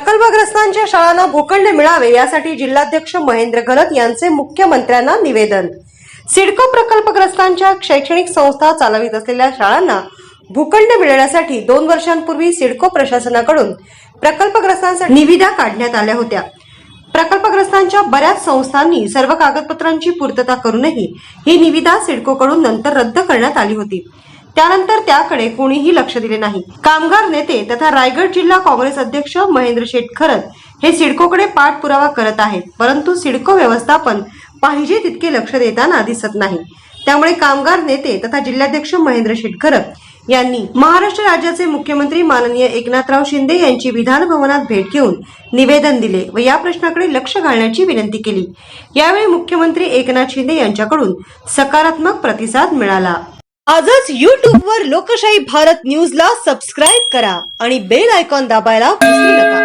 प्रकल्पग्रस्तांच्या शाळांना भूखंड मिळावे यासाठी जिल्हाध्यक्ष महेंद्र घरत यांचे मुख्यमंत्र्यांना निवेदन. सिडको प्रकल्पग्रस्तांच्या शैक्षणिक संस्था चालवित असलेल्या शाळांना भूखंड मिळण्यासाठी दोन वर्षांपूर्वी सिडको प्रशासनाकडून प्रकल्पग्रस्तांसाठी निविदा काढण्यात आल्या होत्या. प्रकल्पग्रस्तांच्या बऱ्याच संस्थांनी सर्व कागदपत्रांची पूर्तता करूनही ही निविदा सिडकोकडून नंतर रद्द करण्यात आली होती. त्यानंतर त्याकडे कोणीही लक्ष दिले नाही. कामगार नेते तथा रायगड जिल्हा काँग्रेस अध्यक्ष महेंद्र शेटखरत हे सिडकोकडे पाठपुरावा करत आहेत. परंतु सिडको व्यवस्थापन पाहिजे तितके लक्ष देताना दिसत नाही. त्यामुळे कामगार नेते तथा जिल्हाध्यक्ष महेंद्र शेटखरत यांनी महाराष्ट्र राज्याचे मुख्यमंत्री माननीय एकनाथराव शिंदे यांची विधान भवनात भेट घेऊन निवेदन दिले व या प्रश्नाकडे लक्ष घालण्याची विनंती केली. यावेळी मुख्यमंत्री एकनाथ शिंदे यांच्याकडून सकारात्मक प्रतिसाद मिळाला. आजच YouTube वर लोकशाही भारत न्यूजला सबस्क्राईब करा आणि बेल आयकॉन दाबायला विसरू नका.